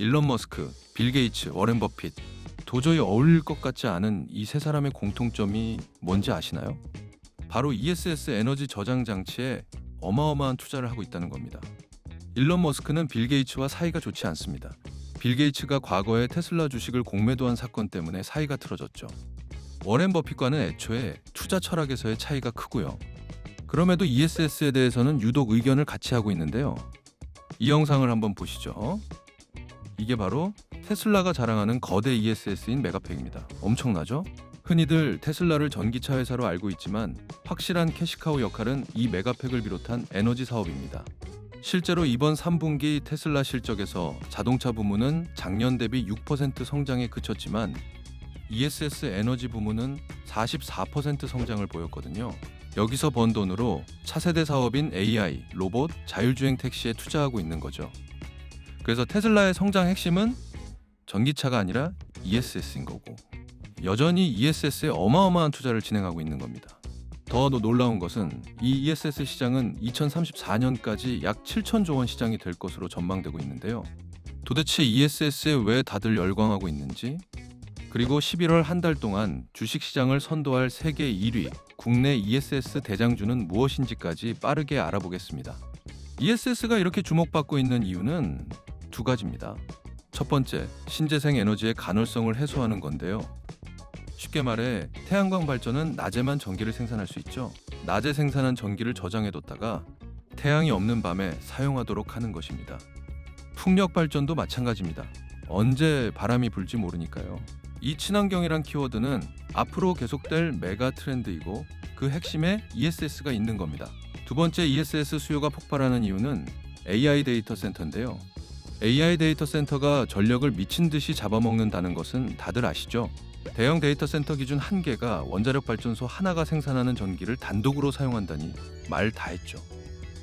일론 머스크, 빌 게이츠, 워렌 버핏 도저히 어울릴 것 같지 않은 이 세 사람의 공통점이 뭔지 아시나요? 바로 ESS 에너지 저장 장치에 어마어마한 투자를 하고 있다는 겁니다. 일론 머스크는 빌 게이츠와 사이가 좋지 않습니다. 빌 게이츠가 과거에 테슬라 주식을 공매도한 사건 때문에 사이가 틀어졌죠. 워렌 버핏과는 애초에 투자 철학에서의 차이가 크고요. 그럼에도 ESS에 대해서는 유독 의견을 같이 하고 있는데요. 이 영상을 한번 보시죠. 이게 바로 테슬라가 자랑하는 거대 ESS인 메가팩입니다. 엄청나죠? 흔히들 테슬라를 전기차 회사로 알고 있지만 확실한 캐시카우 역할은 이 메가팩을 비롯한 에너지 사업입니다. 실제로 이번 3분기 테슬라 실적에서 자동차 부문은 작년 대비 6% 성장에 그쳤지만 ESS 에너지 부문은 44% 성장을 보였거든요. 여기서 번 돈으로 차세대 사업인 AI, 로봇, 자율주행 택시에 투자하고 있는 거죠. 그래서 테슬라의 성장 핵심은 전기차가 아니라 ESS인 거고 여전히 ESS에 어마어마한 투자를 진행하고 있는 겁니다. 더 놀라운 것은 이 ESS 시장은 2034년까지 약 7천조 원 시장이 될 것으로 전망되고 있는데요. 도대체 ESS에 왜 다들 열광하고 있는지 그리고 11월 한 달 동안 주식 시장을 선도할 세계 1위 국내 ESS 대장주는 무엇인지까지 빠르게 알아보겠습니다. ESS가 이렇게 주목받고 있는 이유는 두 가지입니다. 첫 번째, 신재생 에너지의 간헐성을 해소하는 건데요. 쉽게 말해 태양광 발전은 낮에만 전기를 생산할 수 있죠. 낮에 생산한 전기를 저장해뒀다가 태양이 없는 밤에 사용하도록 하는 것입니다. 풍력 발전도 마찬가지입니다. 언제 바람이 불지 모르니까요. 이 친환경이란 키워드는 앞으로 계속될 메가 트렌드이고 그 핵심에 ESS가 있는 겁니다. 두 번째 ESS 수요가 폭발하는 이유는 AI 데이터 센터인데요. AI 데이터 센터가 전력을 미친 듯이 잡아먹는다는 것은 다들 아시죠? 대형 데이터 센터 기준 한 개가 원자력 발전소 하나가 생산하는 전기를 단독으로 사용한다니 말 다 했죠.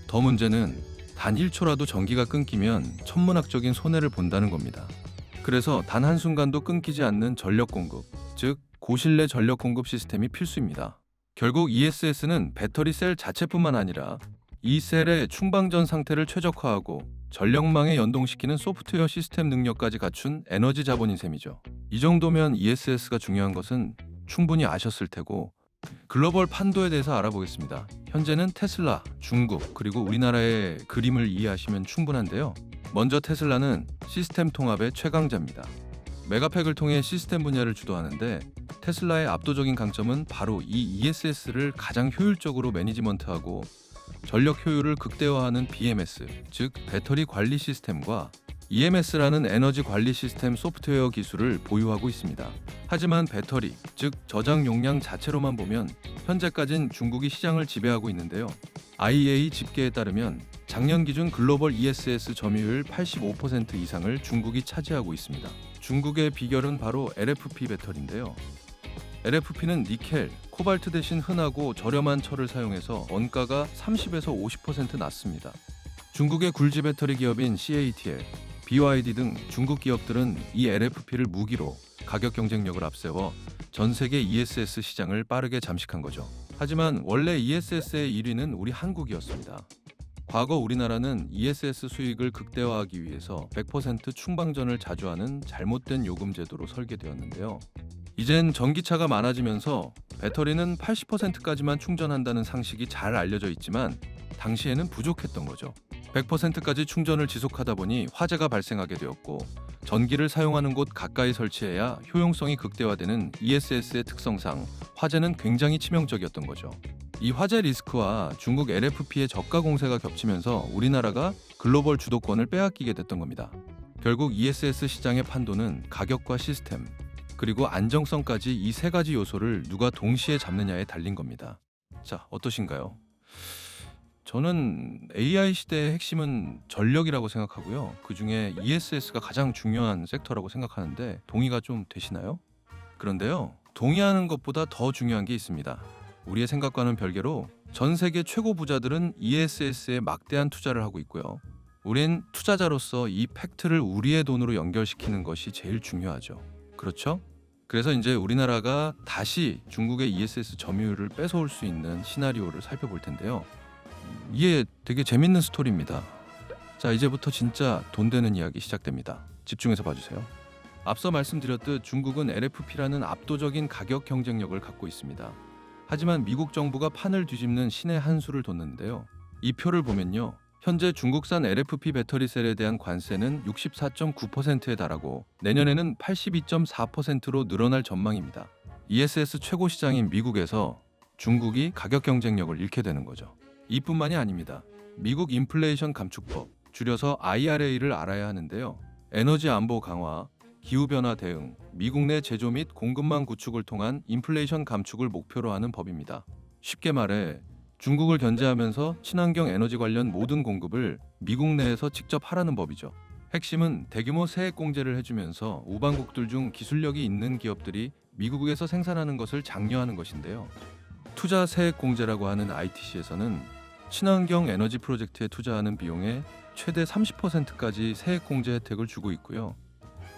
더 문제는 단 1초라도 전기가 끊기면 천문학적인 손해를 본다는 겁니다. 그래서 단 한순간도 끊기지 않는 전력 공급, 즉 고신뢰 전력 공급 시스템이 필수입니다. 결국 ESS는 배터리 셀 자체뿐만 아니라 이 셀의 충방전 상태를 최적화하고 전력망에 연동시키는 소프트웨어 시스템 능력까지 갖춘 에너지 자본인 셈이죠. 이 정도면 ESS가 중요한 것은 충분히 아셨을 테고 글로벌 판도에 대해서 알아보겠습니다. 현재는 테슬라, 중국, 그리고 우리나라의 그림을 이해하시면 충분한데요. 먼저 테슬라는 시스템 통합의 최강자입니다. 메가팩을 통해 시스템 분야를 주도하는데 테슬라의 압도적인 강점은 바로 이 ESS를 가장 효율적으로 매니지먼트하고 전력 효율을 극대화하는 BMS, 즉 배터리 관리 시스템과 EMS라는 에너지 관리 시스템 소프트웨어 기술을 보유하고 있습니다. 하지만 배터리, 즉 저장 용량 자체로만 보면 현재까진 중국이 시장을 지배하고 있는데요. IEA 집계에 따르면 작년 기준 글로벌 ESS 점유율 85% 이상을 중국이 차지하고 있습니다. 중국의 비결은 바로 LFP 배터리인데요. LFP는 니켈, 코발트 대신 흔하고 저렴한 철을 사용해서 원가가 30에서 50% 낮습니다. 중국의 굴지 배터리 기업인 CATL, BYD 등 중국 기업들은 이 LFP를 무기로 가격 경쟁력을 앞세워 전 세계 ESS 시장을 빠르게 잠식한 거죠. 하지만 원래 ESS의 1위는 우리 한국이었습니다. 과거 우리나라는 ESS 수익을 극대화하기 위해서 100% 충방전을 자주 하는 잘못된 요금 제도로 설계되었는데요. 이젠 전기차가 많아지면서 배터리는 80%까지만 충전한다는 상식이 잘 알려져 있지만 당시에는 부족했던 거죠. 100%까지 충전을 지속하다 보니 화재가 발생하게 되었고 전기를 사용하는 곳 가까이 설치해야 효용성이 극대화되는 ESS의 특성상 화재는 굉장히 치명적이었던 거죠. 이 화재 리스크와 중국 LFP의 저가 공세가 겹치면서 우리나라가 글로벌 주도권을 빼앗기게 됐던 겁니다. 결국 ESS 시장의 판도는 가격과 시스템, 그리고 안정성까지 이 세 가지 요소를 누가 동시에 잡느냐에 달린 겁니다. 자, 어떠신가요? 저는 AI 시대의 핵심은 전력이라고 생각하고요. 그 중에 ESS가 가장 중요한 섹터라고 생각하는데 동의가 좀 되시나요? 그런데요, 동의하는 것보다 더 중요한 게 있습니다. 우리의 생각과는 별개로 전 세계 최고 부자들은 ESS에 막대한 투자를 하고 있고요. 우린 투자자로서 이 팩트를 우리의 돈으로 연결시키는 것이 제일 중요하죠. 그렇죠? 그래서 이제 우리나라가 다시 중국의 ESS 점유율을 뺏어올 수 있는 시나리오를 살펴볼 텐데요. 이게 되게 재밌는 스토리입니다. 자, 이제부터 진짜 돈 되는 이야기 시작됩니다. 집중해서 봐주세요. 앞서 말씀드렸듯 중국은 LFP라는 압도적인 가격 경쟁력을 갖고 있습니다. 하지만 미국 정부가 판을 뒤집는 신의 한 수를 뒀는데요. 이 표를 보면요. 현재 중국산 LFP 배터리 셀에 대한 관세는 64.9%에 달하고 내년에는 82.4%로 늘어날 전망입니다. ESS 최고 시장인 미국에서 중국이 가격 경쟁력을 잃게 되는 거죠. 이뿐만이 아닙니다. 미국 인플레이션 감축법, 줄여서 IRA를 알아야 하는데요. 에너지 안보 강화, 기후 변화 대응, 미국 내 제조 및 공급망 구축을 통한 인플레이션 감축을 목표로 하는 법입니다. 쉽게 말해 중국을 견제하면서 친환경 에너지 관련 모든 공급을 미국 내에서 직접 하라는 법이죠. 핵심은 대규모 세액 공제를 해주면서 우방국들 중 기술력이 있는 기업들이 미국에서 생산하는 것을 장려하는 것인데요. 투자 세액 공제라고 하는 ITC에서는 친환경 에너지 프로젝트에 투자하는 비용의 최대 30%까지 세액 공제 혜택을 주고 있고요.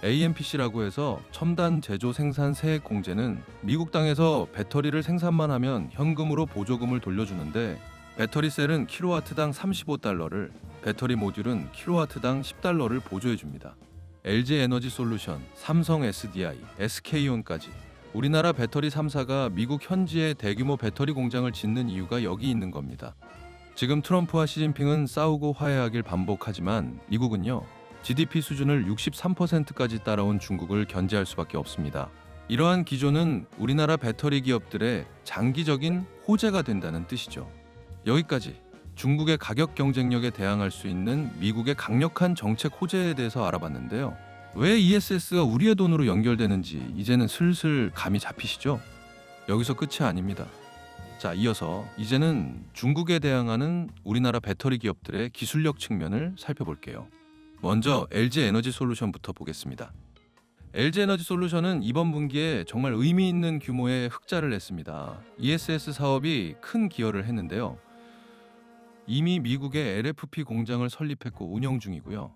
AMPC라고 해서 첨단 제조 생산 세액 공제는 미국 땅에서 배터리를 생산만 하면 현금으로 보조금을 돌려주는데 배터리 셀은 킬로와트당 35달러를 배터리 모듈은 킬로와트당 10달러를 보조해 줍니다. LG 에너지 솔루션, 삼성 SDI, SK온까지 우리나라 배터리 3사가 미국 현지에 대규모 배터리 공장을 짓는 이유가 여기 있는 겁니다. 지금 트럼프와 시진핑은 싸우고 화해하길 반복하지만 미국은요. GDP 수준을 63%까지 따라온 중국을 견제할 수밖에 없습니다. 이러한 기조는 우리나라 배터리 기업들의 장기적인 호재가 된다는 뜻이죠. 여기까지 중국의 가격 경쟁력에 대항할 수 있는 미국의 강력한 정책 호재에 대해서 알아봤는데요. 왜 ESS가 우리의 돈으로 연결되는지 이제는 슬슬 감이 잡히시죠? 여기서 끝이 아닙니다. 자, 이어서 이제는 중국에 대항하는 우리나라 배터리 기업들의 기술력 측면을 살펴볼게요. 먼저 LG 에너지 솔루션부터 보겠습니다. LG 에너지 솔루션은 이번 분기에 정말 의미 있는 규모의 흑자를 냈습니다. ESS 사업이 큰 기여를 했는데요. 이미 미국에 LFP 공장을 설립했고 운영 중이고요.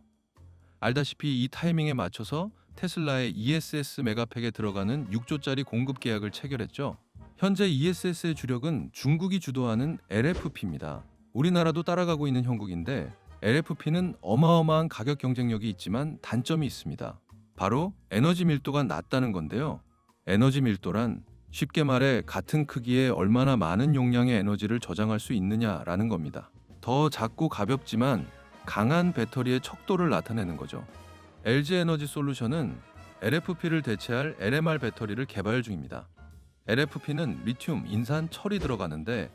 알다시피 이 타이밍에 맞춰서 테슬라의 ESS 메가팩에 들어가는 6조짜리 공급 계약을 체결했죠. 현재 ESS의 주력은 중국이 주도하는 LFP입니다. 우리나라도 따라가고 있는 형국인데 LFP는 어마어마한 가격 경쟁력이 있지만 단점이 있습니다. 바로 에너지 밀도가 낮다는 건데요. 에너지 밀도란 쉽게 말해 같은 크기에 얼마나 많은 용량의 에너지를 저장할 수 있느냐라는 겁니다. 더 작고 가볍지만 강한 배터리의 척도를 나타내는 거죠. LG 에너지 솔루션은 LFP를 대체할 LMR 배터리를 개발 중입니다. LFP는 리튬, 인산, 철이 들어가는데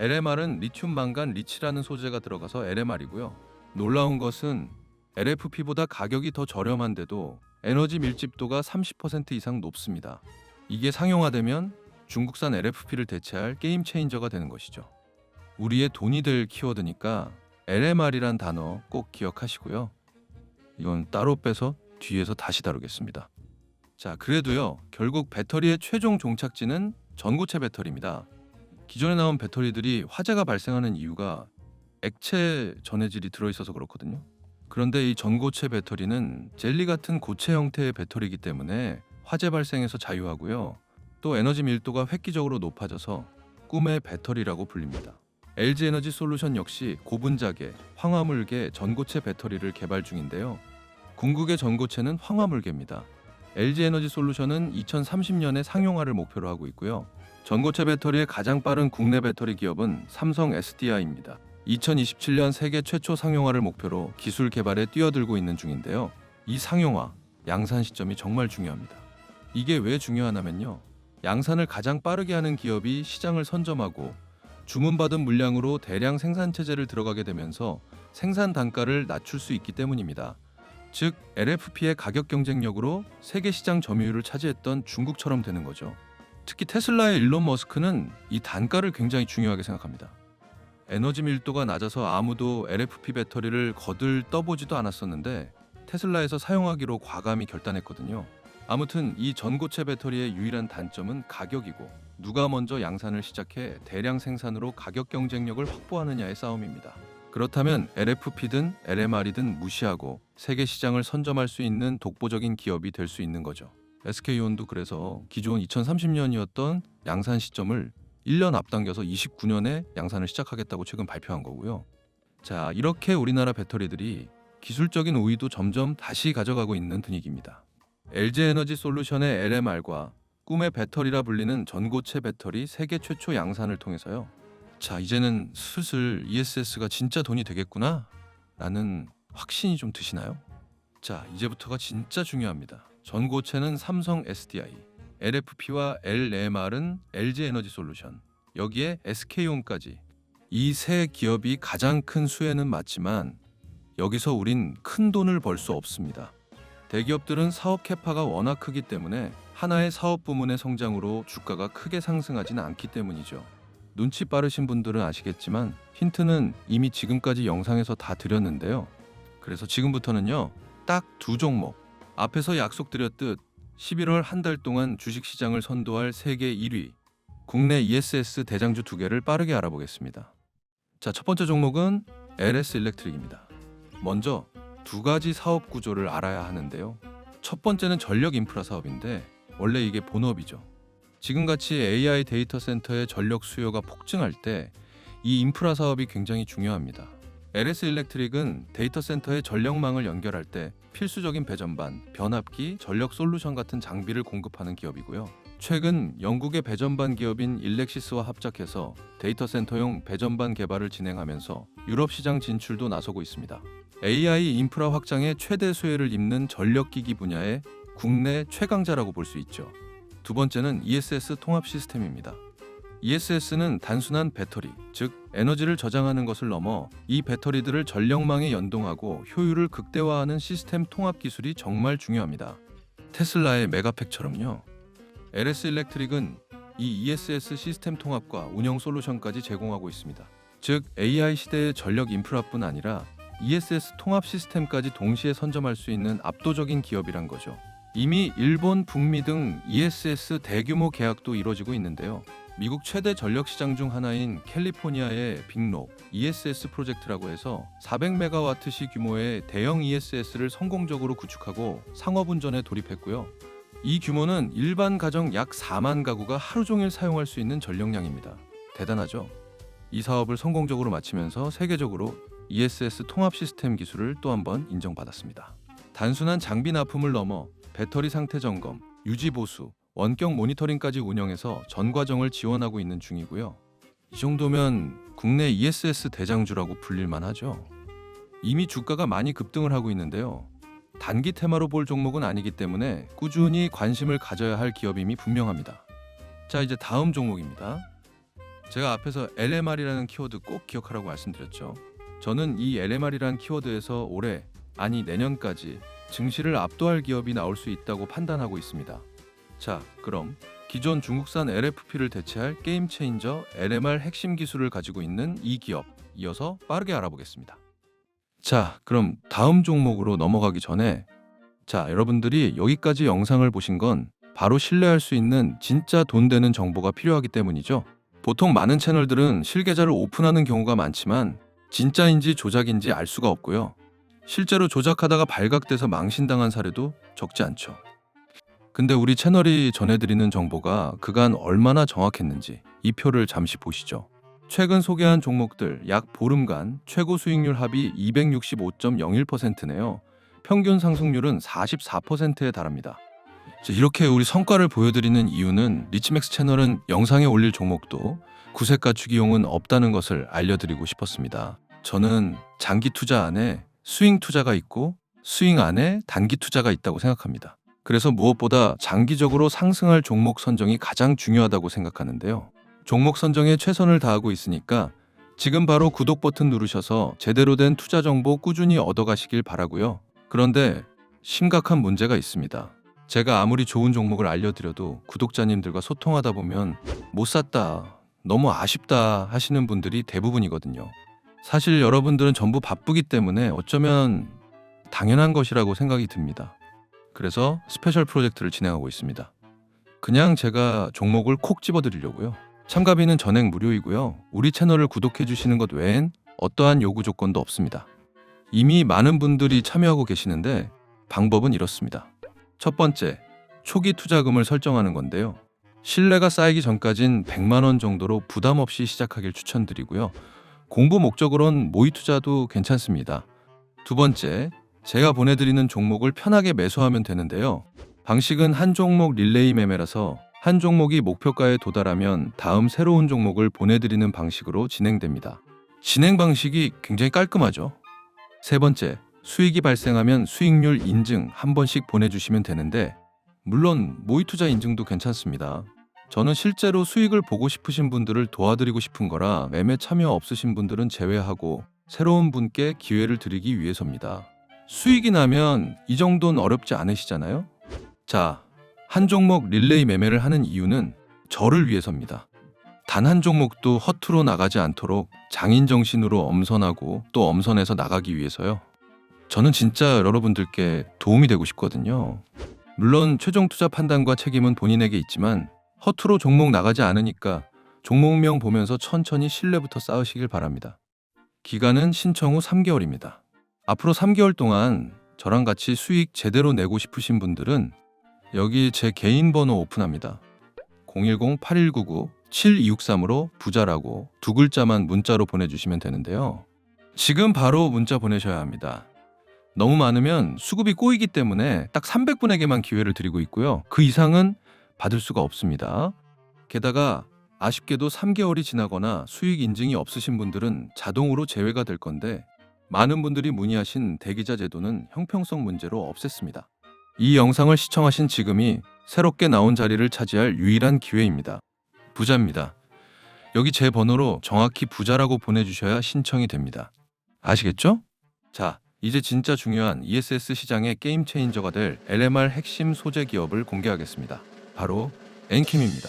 LMR은 리튬 망간 리치라는 소재가 들어가서 LMR이고요. 놀라운 것은 LFP보다 가격이 더 저렴한데도 에너지 밀집도가 30% 이상 높습니다. 이게 상용화되면 중국산 LFP를 대체할 게임 체인저가 되는 것이죠. 우리의 돈이 될 키워드니까 LMR이란 단어 꼭 기억하시고요. 이건 따로 빼서 뒤에서 다시 다루겠습니다. 자, 그래도요. 결국 배터리의 최종 종착지는 전고체 배터리입니다. 기존에 나온 배터리들이 화재가 발생하는 이유가 액체 전해질이 들어 있어서 그렇거든요. 그런데 이 전고체 배터리는 젤리 같은 고체 형태의 배터리이기 때문에 화재 발생에서 자유하고요. 또 에너지 밀도가 획기적으로 높아져서 꿈의 배터리라고 불립니다. LG 에너지 솔루션 역시 고분자계, 황화물계 전고체 배터리를 개발 중인데요. 궁극의 전고체는 황화물계입니다. LG 에너지 솔루션은 2030년에 상용화를 목표로 하고 있고요. 전고체 배터리의 가장 빠른 국내 배터리 기업은 삼성 SDI입니다. 2027년 세계 최초 상용화를 목표로 기술 개발에 뛰어들고 있는 중인데요. 이 상용화, 양산 시점이 정말 중요합니다. 이게 왜 중요하냐면요. 양산을 가장 빠르게 하는 기업이 시장을 선점하고 주문받은 물량으로 대량 생산 체제를 들어가게 되면서 생산 단가를 낮출 수 있기 때문입니다. 즉 LFP의 가격 경쟁력으로 세계 시장 점유율을 차지했던 중국처럼 되는 거죠. 특히 테슬라의 일론 머스크는 이 단가를 굉장히 중요하게 생각합니다. 에너지 밀도가 낮아서 아무도 LFP 배터리를 거들 떠보지도 않았었는데 테슬라에서 사용하기로 과감히 결단했거든요. 아무튼 이 전고체 배터리의 유일한 단점은 가격이고 누가 먼저 양산을 시작해 대량 생산으로 가격 경쟁력을 확보하느냐의 싸움입니다. 그렇다면 LFP든 LMR이든 무시하고 세계 시장을 선점할 수 있는 독보적인 기업이 될 수 있는 거죠. SK온도 그래서 기존 2030년이었던 양산 시점을 1년 앞당겨서 29년에 양산을 시작하겠다고 최근 발표한 거고요. 자, 이렇게 우리나라 배터리들이 기술적인 우위도 점점 다시 가져가고 있는 분위기입니다. LG 에너지 솔루션의 LMR과 꿈의 배터리라 불리는 전고체 배터리 세계 최초 양산을 통해서요. 자, 이제는 슬슬 ESS가 진짜 돈이 되겠구나 라는 확신이 좀 드시나요? 자, 이제부터가 진짜 중요합니다. 전고체는 삼성 SDI, LFP와 LMR은 LG 에너지 솔루션, 여기에 SK온까지 이 세 기업이 가장 큰 수혜는 맞지만 여기서 우린 큰 돈을 벌 수 없습니다. 대기업들은 사업 캐파가 워낙 크기 때문에 하나의 사업 부문의 성장으로 주가가 크게 상승하지는 않기 때문이죠. 눈치 빠르신 분들은 아시겠지만 힌트는 이미 지금까지 영상에서 다 드렸는데요. 그래서 지금부터는요. 딱 두 종목. 앞에서 약속드렸듯 11월 한 달 동안 주식 시장을 선도할 세계 1위 국내 ESS 대장주 두 개를 빠르게 알아보겠습니다. 자, 첫 번째 종목은 LS 일렉트릭입니다. 먼저 두 가지 사업 구조를 알아야 하는데요. 첫 번째는 전력 인프라 사업인데 원래 이게 본업이죠. 지금같이 AI 데이터 센터의 전력 수요가 폭증할 때 이 인프라 사업이 굉장히 중요합니다. LS 일렉트릭은 데이터 센터의 전력망을 연결할 때 필수적인 배전반, 변압기, 전력 솔루션 같은 장비를 공급하는 기업이고요. 최근 영국의 배전반 기업인 일렉시스와 합작해서 데이터 센터용 배전반 개발을 진행하면서 유럽 시장 진출도 나서고 있습니다. AI 인프라 확장에 최대 수혜를 입는 전력기기 분야의 국내 최강자라고 볼 수 있죠. 두 번째는 ESS 통합 시스템입니다. ESS는 단순한 배터리, 즉 에너지를 저장하는 것을 넘어 이 배터리들을 전력망에 연동하고 효율을 극대화하는 시스템 통합 기술이 정말 중요합니다. 테슬라의 메가팩처럼요. LS 일렉트릭은 이 ESS 시스템 통합과 운영 솔루션까지 제공하고 있습니다. 즉 AI 시대의 전력 인프라뿐 아니라 ESS 통합 시스템까지 동시에 선점할 수 있는 압도적인 기업이란 거죠. 이미 일본, 북미 등 ESS 대규모 계약도 이뤄지고 있는데요. 미국 최대 전력 시장 중 하나인 캘리포니아의 빅록 ESS 프로젝트라고 해서 400메가와트시 규모의 대형 ESS를 성공적으로 구축하고 상업 운전에 돌입했고요. 이 규모는 일반 가정 약 4만 가구가 하루 종일 사용할 수 있는 전력량입니다. 대단하죠? 이 사업을 성공적으로 마치면서 세계적으로 ESS 통합 시스템 기술을 또 한번 인정받았습니다. 단순한 장비 납품을 넘어 배터리 상태 점검, 유지 보수, 원격 모니터링까지 운영해서 전 과정을 지원하고 있는 중이고요. 이 정도면 국내 ESS 대장주라고 불릴만 하죠. 이미 주가가 많이 급등을 하고 있는데요. 단기 테마로 볼 종목은 아니기 때문에 꾸준히 관심을 가져야 할 기업임이 분명합니다. 자, 이제 다음 종목입니다. 제가 앞에서 LMR이라는 키워드 꼭 기억하라고 말씀드렸죠. 저는 이 LMR이라는 키워드에서 올해 아니 내년까지 증시를 압도할 기업이 나올 수 있다고 판단하고 있습니다. 자, 그럼 기존 중국산 LFP를 대체할 게임 체인저 LMR 핵심 기술을 가지고 있는 이 기업 이어서 빠르게 알아보겠습니다. 자, 그럼 다음 종목으로 넘어가기 전에 자, 여러분들이 여기까지 영상을 보신 건 바로 신뢰할 수 있는 진짜 돈 되는 정보가 필요하기 때문이죠. 보통 많은 채널들은 실계좌를 오픈하는 경우가 많지만 진짜인지 조작인지 알 수가 없고요. 실제로 조작하다가 발각돼서 망신당한 사례도 적지 않죠. 근데 우리 채널이 전해드리는 정보가 그간 얼마나 정확했는지 이 표를 잠시 보시죠. 최근 소개한 종목들 약 보름간 최고 수익률 합이 265.01%네요. 평균 상승률은 44%에 달합니다. 자, 이렇게 우리 성과를 보여드리는 이유는 리치맥스 채널은 영상에 올릴 종목도 구색 가축이용은 없다는 것을 알려드리고 싶었습니다. 저는 장기 투자 안에 스윙 투자가 있고 스윙 안에 단기 투자가 있다고 생각합니다. 그래서 무엇보다 장기적으로 상승할 종목 선정이 가장 중요하다고 생각하는데요. 종목 선정에 최선을 다하고 있으니까 지금 바로 구독 버튼 누르셔서 제대로 된 투자 정보 꾸준히 얻어가시길 바라고요. 그런데 심각한 문제가 있습니다. 제가 아무리 좋은 종목을 알려드려도 구독자님들과 소통하다 보면 못 샀다, 너무 아쉽다 하시는 분들이 대부분이거든요. 사실 여러분들은 전부 바쁘기 때문에 어쩌면 당연한 것이라고 생각이 듭니다. 그래서 스페셜 프로젝트를 진행하고 있습니다. 그냥 제가 종목을 콕 집어드리려고요. 참가비는 전액 무료이고요. 우리 채널을 구독해 주시는 것 외엔 어떠한 요구 조건도 없습니다. 이미 많은 분들이 참여하고 계시는데 방법은 이렇습니다. 첫 번째, 초기 투자금을 설정하는 건데요. 신뢰가 쌓이기 전까진 100만 원 정도로 부담 없이 시작하길 추천드리고요. 공부 목적으론 모의 투자도 괜찮습니다. 두 번째, 제가 보내드리는 종목을 편하게 매수하면 되는데요. 방식은 한 종목 릴레이 매매라서 한 종목이 목표가에 도달하면 다음 새로운 종목을 보내드리는 방식으로 진행됩니다. 진행 방식이 굉장히 깔끔하죠. 세 번째, 수익이 발생하면 수익률 인증 한 번씩 보내주시면 되는데, 물론 모의 투자 인증도 괜찮습니다. 저는 실제로 수익을 보고 싶으신 분들을 도와드리고 싶은 거라 매매 참여 없으신 분들은 제외하고 새로운 분께 기회를 드리기 위해서입니다. 수익이 나면 이 정도는 어렵지 않으시잖아요? 자, 한 종목 릴레이 매매를 하는 이유는 저를 위해서입니다. 단 한 종목도 허투루 나가지 않도록 장인 정신으로 엄선하고 또 엄선해서 나가기 위해서요. 저는 진짜 여러분들께 도움이 되고 싶거든요. 물론 최종 투자 판단과 책임은 본인에게 있지만 허투루 종목 나가지 않으니까 종목명 보면서 천천히 신뢰부터 쌓으시길 바랍니다. 기간은 신청 후 3개월입니다. 앞으로 3개월 동안 저랑 같이 수익 제대로 내고 싶으신 분들은 여기 제 개인 번호 오픈합니다. 010-8199-7263으로 부자라고 두 글자만 문자로 보내주시면 되는데요. 지금 바로 문자 보내셔야 합니다. 너무 많으면 수급이 꼬이기 때문에 딱 300분에게만 기회를 드리고 있고요. 그 이상은 받을 수가 없습니다. 게다가 아쉽게도 3개월이 지나거나 수익 인증이 없으신 분들은 자동으로 제외가 될 건데 많은 분들이 문의하신 대기자 제도는 형평성 문제로 없앴습니다. 이 영상을 시청하신 지금이 새롭게 나온 자리를 차지할 유일한 기회입니다. 부자입니다. 여기 제 번호로 정확히 부자라고 보내주셔야 신청이 됩니다. 아시겠죠? 자, 이제 진짜 중요한 ESS 시장의 게임 체인저가 될 LMR 핵심 소재 기업을 공개하겠습니다. 바로 엔캠입니다.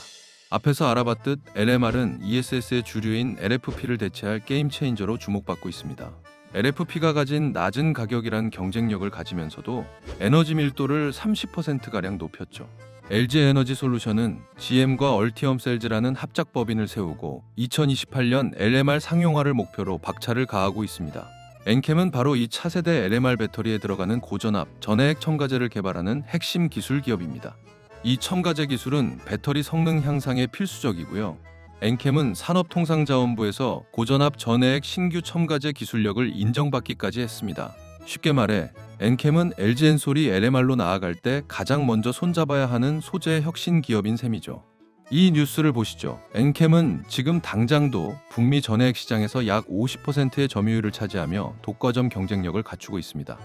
앞에서 알아봤듯 LMR은 ESS의 주류인 LFP를 대체할 게임 체인저로 주목받고 있습니다. LFP가 가진 낮은 가격이란 경쟁력을 가지면서도 에너지 밀도를 30%가량 높였죠. LG 에너지 솔루션은 GM과 얼티엄 셀즈라는 합작 법인을 세우고 2028년 LMR 상용화를 목표로 박차를 가하고 있습니다. 엔캠은 바로 이 차세대 LMR 배터리에 들어가는 고전압 전해액 첨가제를 개발하는 핵심 기술 기업입니다. 이 첨가제 기술은 배터리 성능 향상에 필수적이고요. 엔캠은 산업통상자원부에서 고전압 전해액 신규 첨가제 기술력을 인정받기까지 했습니다. 쉽게 말해 엔캠은 LG엔솔이 LMR로 나아갈 때 가장 먼저 손잡아야 하는 소재 혁신 기업인 셈이죠. 이 뉴스를 보시죠. 엔캠은 지금 당장도 북미 전해액 시장에서 약 50%의 점유율을 차지하며 독과점 경쟁력을 갖추고 있습니다.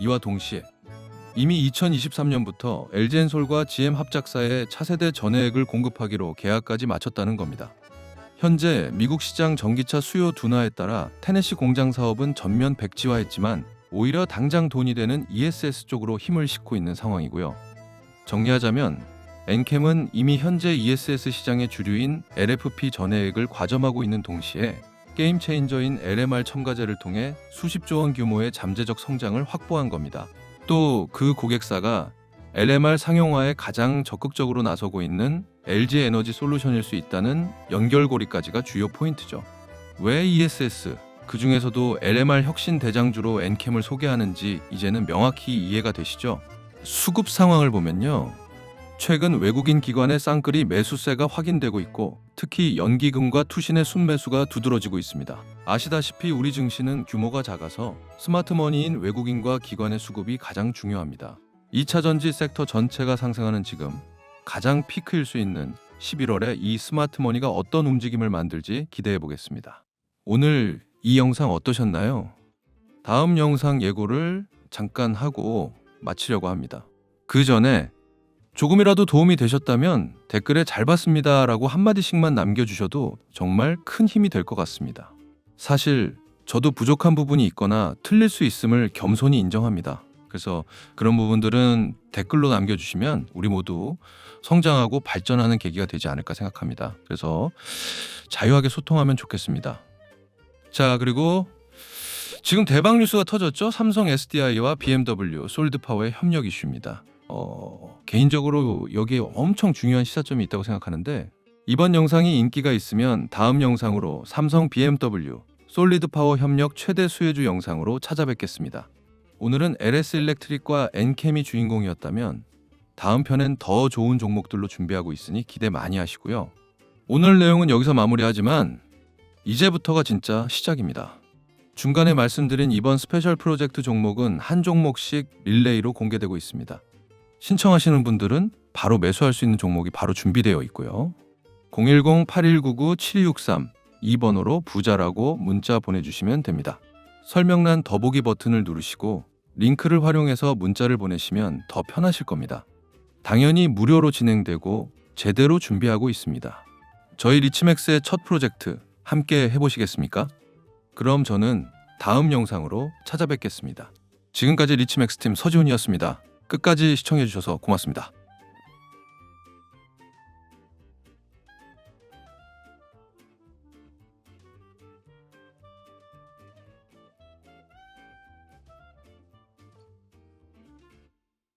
이와 동시에 이미 2023년부터 LG엔솔과 GM 합작사에 차세대 전해액을 공급하기로 계약까지 마쳤다는 겁니다. 현재 미국 시장 전기차 수요 둔화에 따라 테네시 공장 사업은 전면 백지화했지만 오히려 당장 돈이 되는 ESS 쪽으로 힘을 싣고 있는 상황이고요. 정리하자면 엔캠은 이미 현재 ESS 시장의 주류인 LFP 전해액을 과점하고 있는 동시에 게임 체인저인 LMR 첨가제를 통해 수십조 원 규모의 잠재적 성장을 확보한 겁니다. 또 그 고객사가 LMR 상용화에 가장 적극적으로 나서고 있는 LG 에너지 솔루션일 수 있다는 연결고리까지가 주요 포인트죠. 왜 ESS, 그 중에서도 LMR 혁신 대장주로 엔캠을 소개하는지 이제는 명확히 이해가 되시죠? 수급 상황을 보면요. 최근 외국인 기관의 쌍끌이 매수세가 확인되고 있고 특히 연기금과 투신의 순매수가 두드러지고 있습니다. 아시다시피 우리 증시는 규모가 작아서 스마트머니인 외국인과 기관의 수급이 가장 중요합니다. 2차 전지 섹터 전체가 상승하는 지금 가장 피크일 수 있는 11월에 이 스마트머니가 어떤 움직임을 만들지 기대해 보겠습니다. 오늘 이 영상 어떠셨나요? 다음 영상 예고를 잠깐 하고 마치려고 합니다. 그 전에 조금이라도 도움이 되셨다면 댓글에 잘 봤습니다 라고 한마디씩만 남겨주셔도 정말 큰 힘이 될 것 같습니다. 사실 저도 부족한 부분이 있거나 틀릴 수 있음을 겸손히 인정합니다. 그래서 그런 부분들은 댓글로 남겨주시면 우리 모두 성장하고 발전하는 계기가 되지 않을까 생각합니다. 그래서 자유하게 소통하면 좋겠습니다. 자, 그리고 지금 대박 뉴스가 터졌죠? 삼성 SDI와 BMW 솔드파워의 협력 이슈입니다. 어, 개인적으로 여기에 엄청 중요한 시사점이 있다고 생각하는데 이번 영상이 인기가 있으면 다음 영상으로 삼성 BMW 솔리드 파워 협력 최대 수혜주 영상으로 찾아뵙겠습니다. 오늘은 LS 일렉트릭과 엔캠이 주인공이었다면 다음 편엔 더 좋은 종목들로 준비하고 있으니 기대 많이 하시고요. 오늘 내용은 여기서 마무리하지만 이제부터가 진짜 시작입니다. 중간에 말씀드린 이번 스페셜 프로젝트 종목은 한 종목씩 릴레이로 공개되고 있습니다. 신청하시는 분들은 바로 매수할 수 있는 종목이 바로 준비되어 있고요. 010-8199-7263 2번으로 부자라고 문자 보내주시면 됩니다. 설명란 더보기 버튼을 누르시고 링크를 활용해서 문자를 보내시면 더 편하실 겁니다. 당연히 무료로 진행되고 제대로 준비하고 있습니다. 저희 리치맥스의 첫 프로젝트 함께 해보시겠습니까? 그럼 저는 다음 영상으로 찾아뵙겠습니다. 지금까지 리치맥스 팀 서지훈이었습니다. 끝까지 시청해주셔서 고맙습니다.